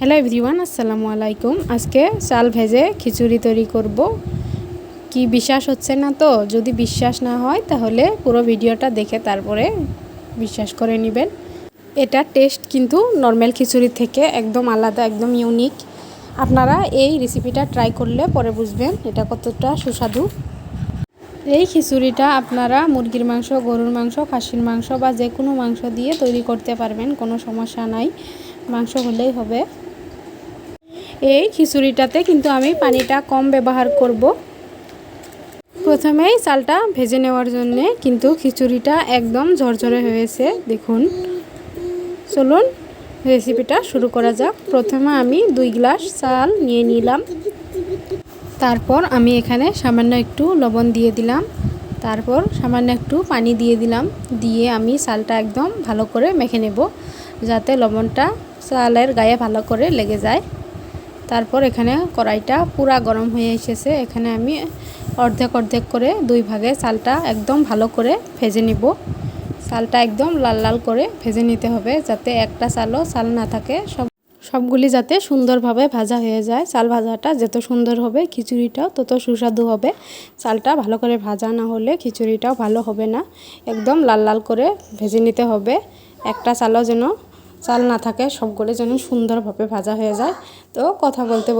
Hello everyone আসসালামু আলাইকুম আজকে চাল ভেজে খিচুড়ি তৈরি করব। কি বিশ্বাস হচ্ছে না তো? যদি বিশ্বাস না হয়, তাহলে পুরো ভিডিওটা দেখে তারপরে বিশ্বাস করে নেবেন। এটা টেস্ট কিন্তু নর্মাল খিচুড়ি থেকে একদম আলাদা, একদম ইউনিক আপনারা এই রেসিপিটা ট্রাই করলে পরে বুঝবেন এটা কতটা সুস্বাদু। এই খিচুড়িটা আপনারা মুরগির মাংস, গরুর মাংস, খাসির মাংস বা যে কোনো মাংস দিয়ে তৈরি করতে পারবেন, কোনো সমস্যা নাই। মাংস হলেই হবে। এই খিচুড়িটাতে কিন্তু আমি পানিটা কম ব্যবহার করব। প্রথমেই চালটা ভেজে নেওয়ার জন্যে কিন্তু খিচুড়িটা একদম ঝরঝরে হয়েছে, দেখুন। চলুন রেসিপিটা শুরু করা যাক। প্রথমে আমি দুই গ্লাস চাল নিয়ে নিলাম। তারপর আমি এখানে সামান্য একটু লবণ দিয়ে দিলাম। তারপর সামান্য একটু পানি দিয়ে দিলাম। দিয়ে আমি চালটা একদম ভালো করে মেখে নেব, যাতে লবণটা চালের গায়ে ভালো করে লেগে যায়। তারপর এখানে কড়াইটা পুরা গরম হয়ে এসেছে। এখানে আমি অর্ধেক অর্ধেক করে দুই ভাগে চালটা একদম ভালো করে ভেজে নিব। চালটা একদম লাল লাল করে ভেজে নিতে হবে যাতে একটা চালও চাল না থাকে। সব, সবগুলি যাতে সুন্দরভাবে ভাজা হয়ে যায়। চাল ভাজাটা যত সুন্দর হবে খিচুড়িটাও তত সুস্বাদু হবে। চালটা ভালো করে ভাজা না হলে খিচুড়িটাও ভালো হবে না। একদম লাল লাল করে ভেজে নিতে হবে। একটা চালও যেন চাল না থাকে, সবগুলো যেন সুন্দরভাবে ভাজা হয়ে যায়। তো কথা বলতে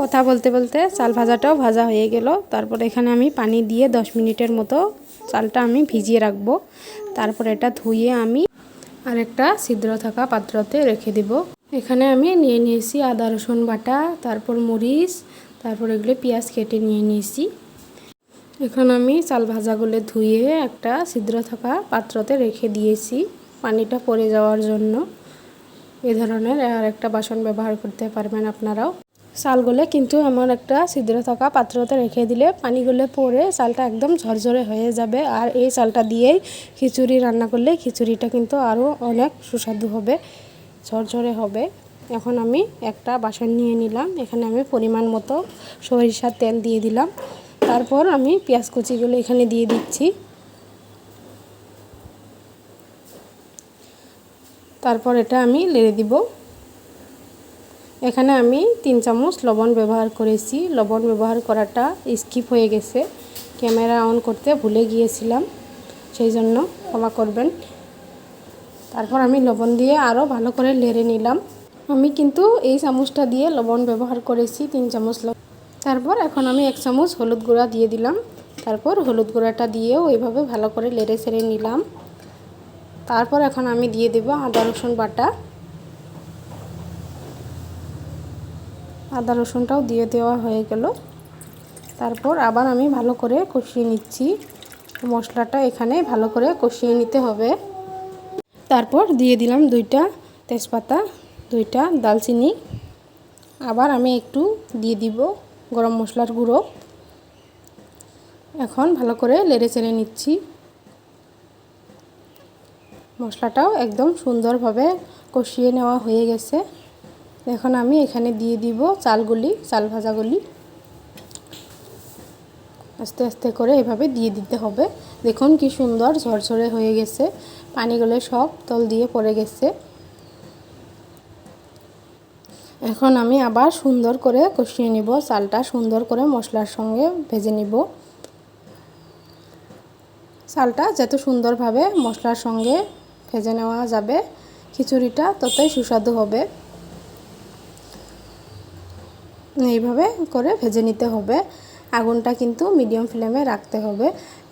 কথা বলতে বলতে চাল ভাজাটাও ভাজা হয়ে গেল। তারপর এখানে আমি পানি দিয়ে দশ মিনিটের মতো চালটা আমি ভিজিয়ে রাখব। তারপর এটা ধুয়ে আমি আরেকটা ছিদ্র থাকা পাত্রতে রেখে দিব। এখানে আমি নিয়ে নিয়েছি আদা, রসুন বাটা, তারপর মরিচ, তারপর এগুলো পেঁয়াজ কেটে নিয়ে নিয়েছি। এখন আমি চাল ভাজাগুলো ধুয়ে একটা ছিদ্র থাকা পাত্রতে রেখে দিয়েছি পানিটা পড়ে যাওয়ার জন্য। এ ধরনের, আর একটা বাসন ব্যবহার করতে পারবেন আপনারাও। চালগুলো কিন্তু এমন একটা ছিদ্র থাকা পাত্রতে রেখে দিলে পানিগুলো পরে চালটা একদম ঝরঝরে হয়ে যাবে। আর এই চালটা দিয়েই খিচুড়ি রান্না করলে খিচুড়িটা কিন্তু আরও অনেক সুস্বাদু হবে, ঝরঝরে হবে। এখন আমি একটা বাসন নিয়ে নিলাম। এখানে আমি পরিমাণ মতো সরিষার তেল দিয়ে দিলাম। তারপর আমি পেঁয়াজ কুচিগুলো এখানে দিয়ে দিচ্ছি। তারপর এটা আমি লেড়ে দিব। এখানে আমি তিন চামচ লবণ ব্যবহার করেছি। লবণ ব্যবহার করাটা স্কিপ হয়ে গেছে। ক্যামেরা অন করতে ভুলে গিয়েছিলাম, সেই জন্য ক্ষমা করবেন। তারপর আমি লবণ দিয়ে আরও ভালো করে লেড়ে নিলাম। আমি কিন্তু এই চামচটা দিয়ে লবণ ব্যবহার করেছি, তিন চামচ লবণ। তারপর এখন আমি এক চামচ হলুদ গুঁড়া দিয়ে দিলাম। তারপর হলুদ গুঁড়াটা দিয়েও এইভাবে ভালো করে লেড়ে ছেড়ে নিলাম। তারপর এখন আমি দিয়ে দেব আদা, রসুন বাটা। আদা, রসুনটাও দিয়ে দেওয়া হয়ে গেল। তারপর আবার আমি ভালো করে কষিয়ে নিচ্ছি। মশলাটা এখানে ভালো করে কষিয়ে নিতে হবে। তারপর দিয়ে দিলাম দুইটা তেজপাতা, দুইটা দালচিনি আবার আমি একটু দিয়ে দিব গরম মশলার গুঁড়ো। এখন ভালো করে লেড়ে চেড়ে নিচ্ছি। মশলাটাও একদম সুন্দরভাবে কষিয়ে নেওয়া হয়ে গেছে। এখন আমি এখানে দিয়ে দিব চালগুলি, চাল ভাজাগুলি। আস্তে আস্তে করে এভাবে দিয়ে দিতে হবে। দেখুন কি সুন্দর ঝরঝরে হয়ে গেছে। পানিগুলো সব তল দিয়ে পড়ে গেছে। এখন আমি আবার সুন্দর করে কষিয়ে নিব। চালটা সুন্দর করে মশলার সঙ্গে ভেজে নিব। চালটা যত সুন্দরভাবে মশলার সঙ্গে ভেজে নেওয়া যাবে। খিচুড়িটা ততই সুস্বাদু হবে। এইভাবে করে ভেজে নিতে হবে। আগুনটা কিন্তু মিডিয়াম ফ্লেমে রাখতে হবে।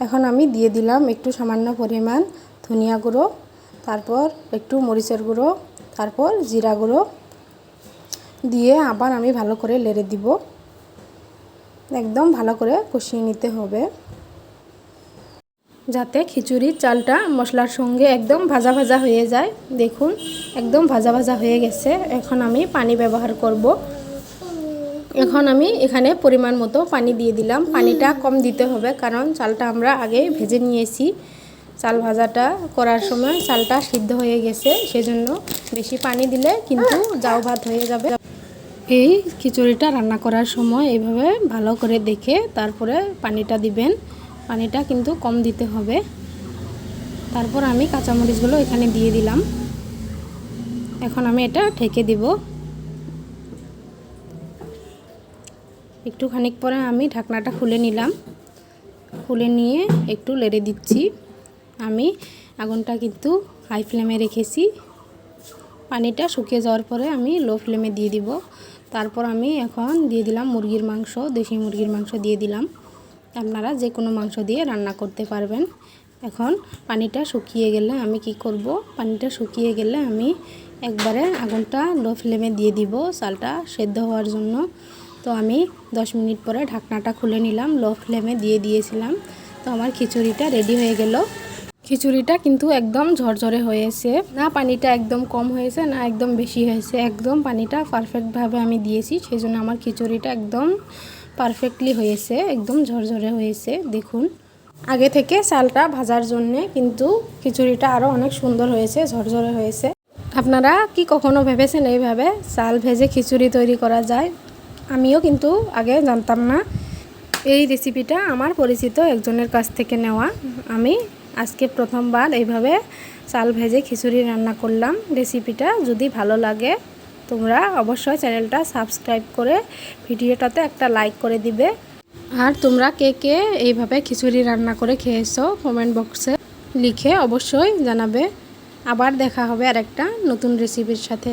এখন আমি দিয়ে দিলাম একটু সামান্য পরিমাণ ধনিয়া গুঁড়ো, তারপর একটু মরিচের গুঁড়ো, তারপর জিরা গুঁড়ো। দিয়ে আবার আমি ভালো করে লেড়ে দিব। একদম ভালো করে কষিয়ে নিতে হবে। যাতে খিচুড়ির চালটা মশলার সঙ্গে একদম ভাজা ভাজা হয়ে যায়। দেখুন একদম ভাজা ভাজা হয়ে গেছে। এখন আমি পানি ব্যবহার করব। এখন আমি এখানে পরিমাণ মতো পানি দিয়ে দিলাম। পানিটা কম দিতে হবে কারণ চালটা আমরা আগে ভেজে নিয়েছি। চাল ভাজাটা করার সময় চালটা সিদ্ধ হয়ে গেছে সেজন্য বেশি পানি দিলে কিন্তু জাউ ভাত হয়ে যাবে। এই খিচুড়িটা রান্না করার সময় এইভাবে ভালো করে দেখে তারপরে পানিটা দিবেন। পানিটা কিন্তু কম দিতে হবে। তারপর আমি কাঁচামরিচগুলো এখানে দিয়ে দিলাম। এখন আমি এটা ঢেকে দিব। একটু খানিক পরে আমি ঢাকনাটা খুলে নিলাম। খুলে নিয়ে একটু লেড়ে দিচ্ছি। আমি আগুনটা কিন্তু হাই ফ্লেমে রেখেছি। পানিটা শুকিয়ে যাওয়ার পরে আমি লো ফ্লেমে দিয়ে দিব। তারপর আমি এখন দিয়ে দিলাম মুরগির মাংস, দেশি মুরগির মাংস দিয়ে দিলাম। আপনারা যে কোনো মাংস দিয়ে রান্না করতে পারবেন। এখন পানিটা শুকিয়ে গেলে আমি কি করব? পানিটা শুকিয়ে গেলে আমি একবারে আগুনটা লো ফ্লেমে দিয়ে দিব, চালটা সেদ্ধ হওয়ার জন্য। তো আমি 10 মিনিট পরে ঢাকনাটা খুলে নিলাম, লো ফ্লেমে দিয়ে দিয়েছিলাম। তো আমার খিচুড়িটা রেডি হয়ে গেল। খিচুড়িটা কিন্তু একদম ঝরঝরে হয়েছে। না, পানিটা একদম কম হয়েছে, না একদম বেশি হয়েছে। একদম পানিটা পারফেক্টভাবে আমি দিয়েছি সেই জন্য আমার খিচুড়িটা একদম পারফেক্টলি হয়েছে, একদম ঝরঝরে হয়েছে, দেখুন। আগে থেকে চালটা ভাজার জন্যে কিন্তু খিচুড়িটা আরও অনেক সুন্দর হয়েছে, ঝরঝরে হয়েছে। আপনারা কি কখনো ভেবেছেন এইভাবে চাল ভেজে খিচুড়ি তৈরি করা যায়? আমিও কিন্তু আগে জানতাম না। এই রেসিপিটা আমার পরিচিত একজনের কাছ থেকে নেওয়া। আমি আজকে প্রথমবার এইভাবে চাল ভেজে খিচুড়ি রান্না করলাম। রেসিপিটা যদি ভালো লাগে তোমরা অবশ্যই চ্যানেলটা সাবস্ক্রাইব করে ভিডিওটাতে একটা লাইক করে দিবে। আর তোমরা কে কে এইভাবে খিচুড়ি রান্না করে খেয়েছো কমেন্ট বক্সে লিখে অবশ্যই জানাবে। আবার দেখা হবে আরেকটা নতুন রেসিপির সাথে।